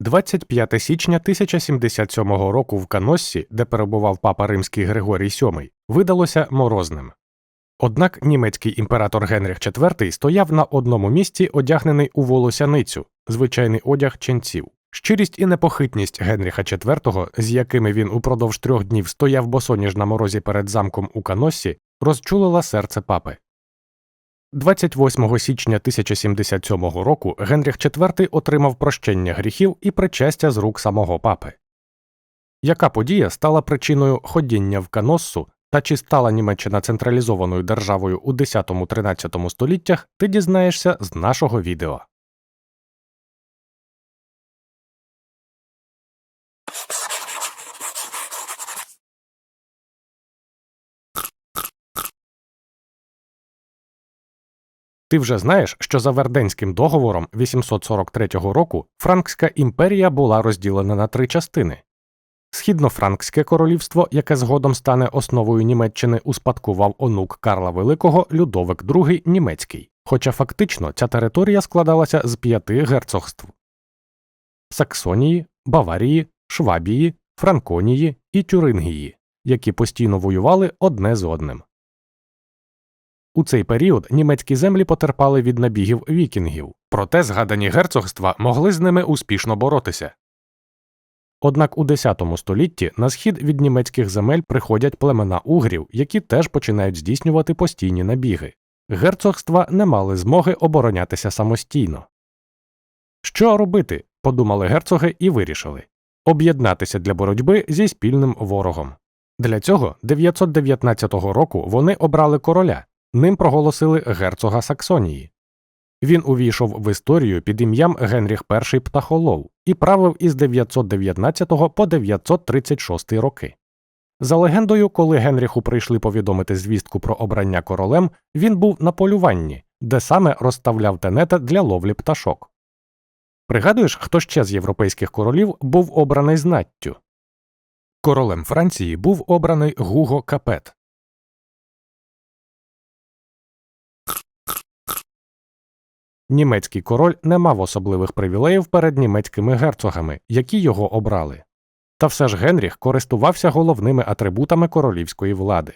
25 січня 1077 року в Каноссі, де перебував папа римський Григорій VII, видалося морозним. Однак німецький імператор Генріх IV стояв на одному місці, одягнений у волосяницю, звичайний одяг ченців. Щирість і непохитність Генріха IV, з якими він упродовж трьох днів стояв босоніж на морозі перед замком у Каноссі, розчулила серце папи. 28 січня 1077 року Генріх IV отримав прощення гріхів і причастя з рук самого папи. Яка подія стала причиною ходіння в Каноссу та чи стала Німеччина централізованою державою у 10-13 століттях, ти дізнаєшся з нашого відео. Ти вже знаєш, що за Верденським договором 843 року Франкська імперія була розділена на три частини. Східнофранкське королівство, яке згодом стане основою Німеччини, успадкував онук Карла Великого Людовик II Німецький, хоча фактично ця територія складалася з п'яти герцогств Саксонії, Баварії, Швабії, Франконії і Тюрингії, які постійно воювали одне з одним. У цей період німецькі землі потерпали від набігів вікінгів, проте згадані герцогства могли з ними успішно боротися. Однак у X столітті на схід від німецьких земель приходять племена угрів, які теж починають здійснювати постійні набіги. Герцогства не мали змоги оборонятися самостійно. Що робити? подумали герцоги і вирішили об'єднатися для боротьби зі спільним ворогом. Для цього 919 року вони обрали короля, ним проголосили герцога Саксонії. Він увійшов в історію під ім'ям Генріх І Птахолов і правив із 919 по 936 роки. За легендою, коли Генріху прийшли повідомити звістку про обрання королем, він був на полюванні, де саме розставляв тенета для ловлі пташок. Пригадуєш, хто ще з європейських королів був обраний знаттю? Королем Франції був обраний Гуго Капет. Німецький король не мав особливих привілеїв перед німецькими герцогами, які його обрали. Та все ж Генріх користувався головними атрибутами королівської влади.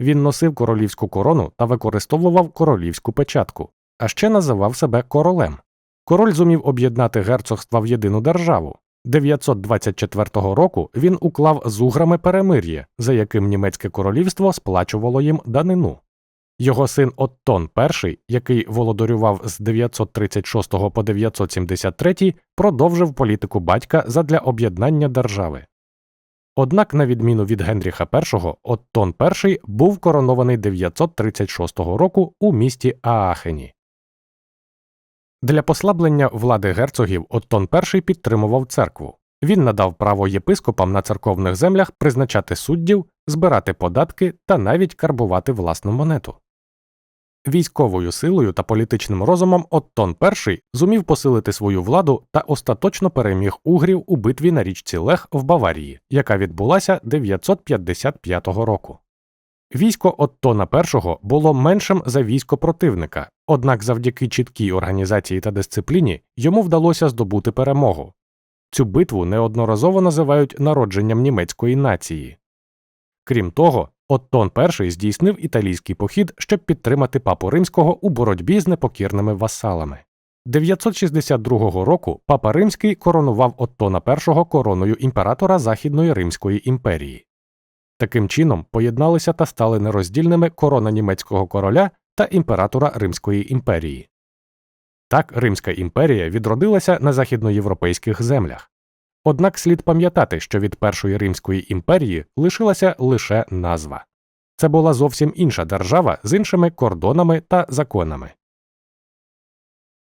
Він носив королівську корону та використовував королівську печатку, а ще називав себе королем. Король зумів об'єднати герцогства в єдину державу. 924 року він уклав з уграми перемир'я, за яким німецьке королівство сплачувало їм данину. Його син Оттон І, який володарював з 936 по 973, продовжив політику батька задля об'єднання держави. Однак, на відміну від Генріха І, Оттон І був коронований 936 року у місті Аахені. Для послаблення влади герцогів Оттон І підтримував церкву. Він надав право єпископам на церковних землях призначати суддів, збирати податки та навіть карбувати власну монету. Військовою силою та політичним розумом Оттон І зумів посилити свою владу та остаточно переміг угрів у битві на річці Лех в Баварії, яка відбулася 955 року. Військо Оттона І було меншим за військо противника, однак завдяки чіткій організації та дисципліні йому вдалося здобути перемогу. Цю битву неодноразово називають народженням німецької нації. Крім того, Оттон І здійснив італійський похід, щоб підтримати папу римського у боротьбі з непокірними васалами. 962 року папа римський коронував Оттона І короною імператора Західної Римської імперії. Таким чином поєдналися та стали нероздільними корона німецького короля та імператора Римської імперії. Так Римська імперія відродилася на західноєвропейських землях. Однак слід пам'ятати, що від Першої Римської імперії лишилася лише назва це була зовсім інша держава з іншими кордонами та законами.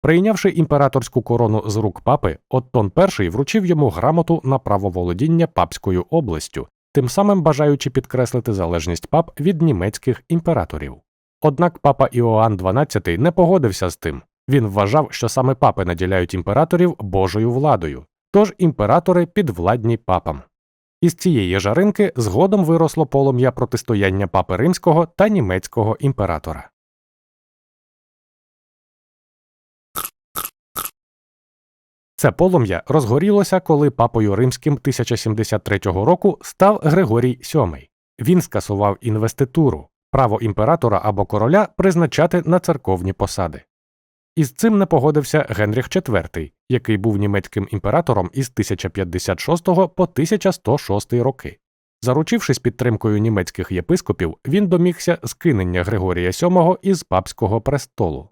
Прийнявши імператорську корону з рук папи, Оттон І вручив йому грамоту на право володіння папською областю, тим самим бажаючи підкреслити залежність пап від німецьких імператорів. Однак папа Іоанн XII не погодився з тим він вважав, що саме папи наділяють імператорів Божою владою, тож імператори підвладні папам. Із цієї жаринки згодом виросло полум'я протистояння папи римського та німецького імператора. Це полум'я розгорілося, коли папою римським 1073 року став Григорій VII. Він скасував інвеституру, право імператора або короля призначати на церковні посади. Із цим не погодився Генріх IV, який був німецьким імператором із 1056 по 1106 роки. Заручившись підтримкою німецьких єпископів, він домігся скинення Григорія VII із папського престолу.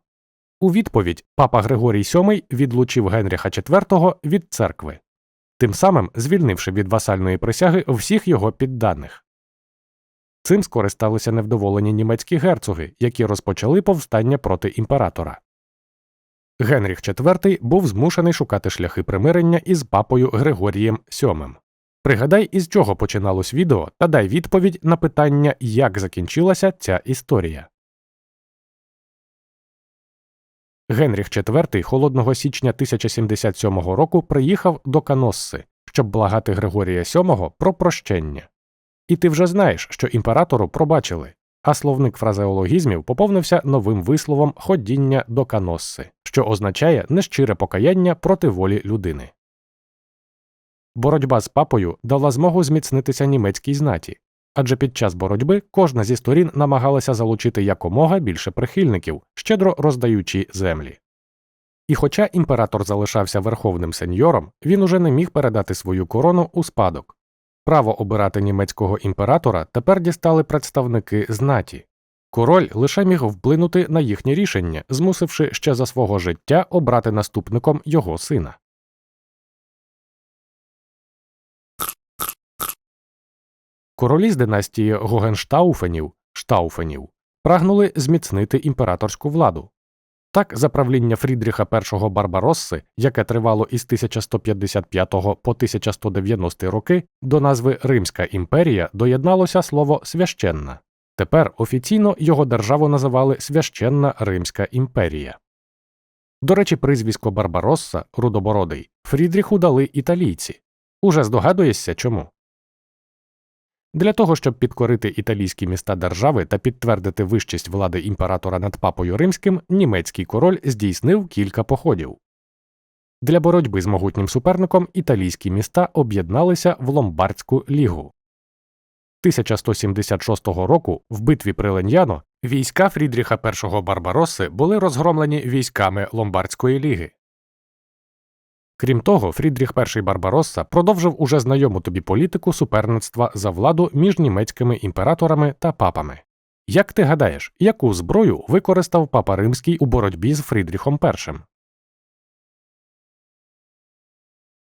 У відповідь папа Григорій VII відлучив Генріха IV від церкви, тим самим звільнивши від васальної присяги всіх його підданих. Цим скористалися невдоволені німецькі герцоги, які розпочали повстання проти імператора. Генріх IV був змушений шукати шляхи примирення із папою Григорієм VII. Пригадай, із чого починалось відео, та дай відповідь на питання, як закінчилася ця історія. Генріх IV холодного січня 1077 року приїхав до Каносси, щоб благати Григорія VII про прощення. І ти вже знаєш, що імператору пробачили, а словник фразеологізмів поповнився новим висловом ходіння до Каносси, що означає нещире покаяння проти волі людини. Боротьба з папою дала змогу зміцнитися німецькій знаті, адже під час боротьби кожна зі сторін намагалася залучити якомога більше прихильників, щедро роздаючи землі. І хоча імператор залишався верховним сеньором, він уже не міг передати свою корону у спадок. Право обирати німецького імператора тепер дістали представники знаті. Король лише міг вплинути на їхнє рішення, змусивши ще за свого життя обрати наступником його сина. Королі з династії Гогенштауфенів Штауфенів прагнули зміцнити імператорську владу. Так, за правління Фрідріха І Барбаросси, яке тривало із 1155 по 1190 роки, до назви Римська імперія доєдналося слово священна. Тепер офіційно його державу називали Священна Римська імперія. До речі, прізвисько Барбаросса Рудобородий Фрідріху дали італійці. Уже здогадуєшся чому? Для того, щоб підкорити італійські міста держави та підтвердити вищість влади імператора над папою римським, німецький король здійснив кілька походів. Для боротьби з могутнім суперником італійські міста об'єдналися в Ломбардську лігу. 1176 року в битві при Леньяно війська Фрідріха І Барбаросси були розгромлені військами Ломбардської ліги. Крім того, Фрідріх І Барбаросса продовжив уже знайому тобі політику суперництва за владу між німецькими імператорами та папами. Як ти гадаєш, яку зброю використав папа Римський у боротьбі з Фрідріхом І?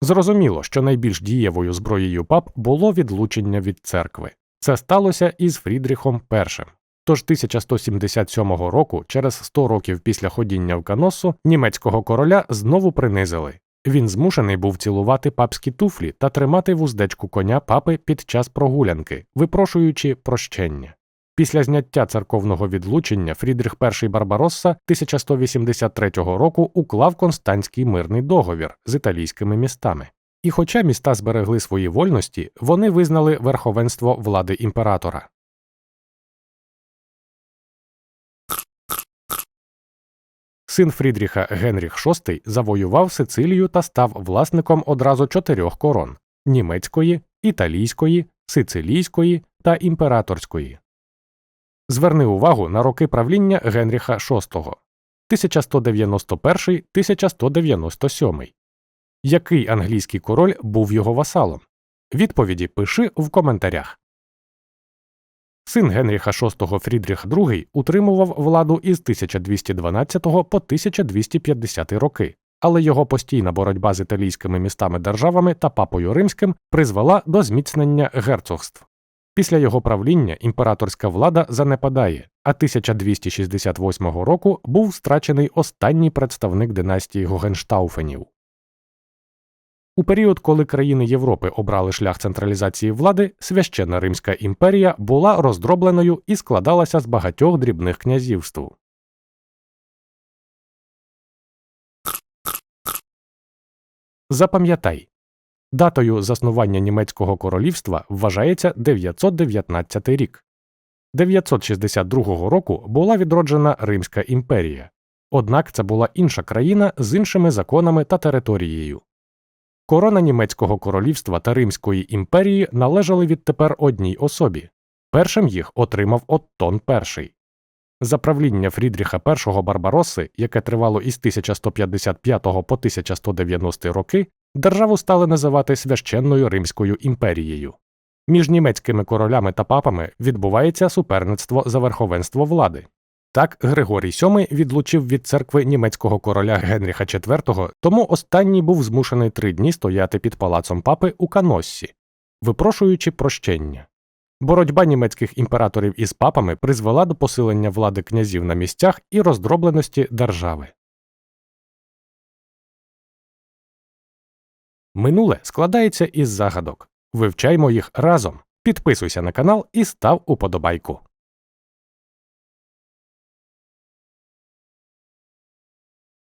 Зрозуміло, що найбільш дієвою зброєю пап було відлучення від церкви. Це сталося із Фрідріхом І. Тож 1177 року, через 100 років після ходіння в Каносу, німецького короля знову принизили. Він змушений був цілувати папські туфлі та тримати вуздечку коня папи під час прогулянки, випрошуючи прощення. Після зняття церковного відлучення Фрідріх І Барбаросса 1183 року уклав Константський мирний договір з італійськими містами. І хоча міста зберегли свої вольності, вони визнали верховенство влади імператора. Син Фрідріха Генріх VI завоював Сицилію та став власником одразу чотирьох корон німецької, італійської, сицилійської та імператорської. Зверни увагу на роки правління Генріха VI 1191 1197. Який англійський король був його васалом? Відповіді пиши в коментарях. Син Генріха VI Фрідріх II утримував владу із 1212 по 1250 роки, але його постійна боротьба з італійськими містами державами та папою римським призвела до зміцнення герцогств. Після його правління імператорська влада занепадає, а 1268 року був страчений останній представник династії Гогенштауфенів. У період, коли країни Європи обрали шлях централізації влади, священна Римська імперія була роздробленою і складалася з багатьох дрібних князівств. Запам'ятай датою заснування німецького королівства вважається 919 рік. 962 року була відроджена Римська імперія. Однак це була інша країна з іншими законами та територією. Корона німецького королівства та Римської імперії належали відтепер одній особі. Першим їх отримав Оттон І. За правління Фрідріха І Барбаросси, яке тривало із 1155 по 1190 роки, державу стали називати священною Римською імперією. Між німецькими королями та папами відбувається суперництво за верховенство влади. Так, Григорій VII відлучив від церкви німецького короля Генріха IV, тому останній був змушений три дні стояти під палацом папи у Каноссі, випрошуючи прощення. Боротьба німецьких імператорів із папами призвела до посилення влади князів на місцях і роздробленості держави. Минуле складається із загадок. Вивчаймо їх разом. Підписуйся на канал і став уподобайку.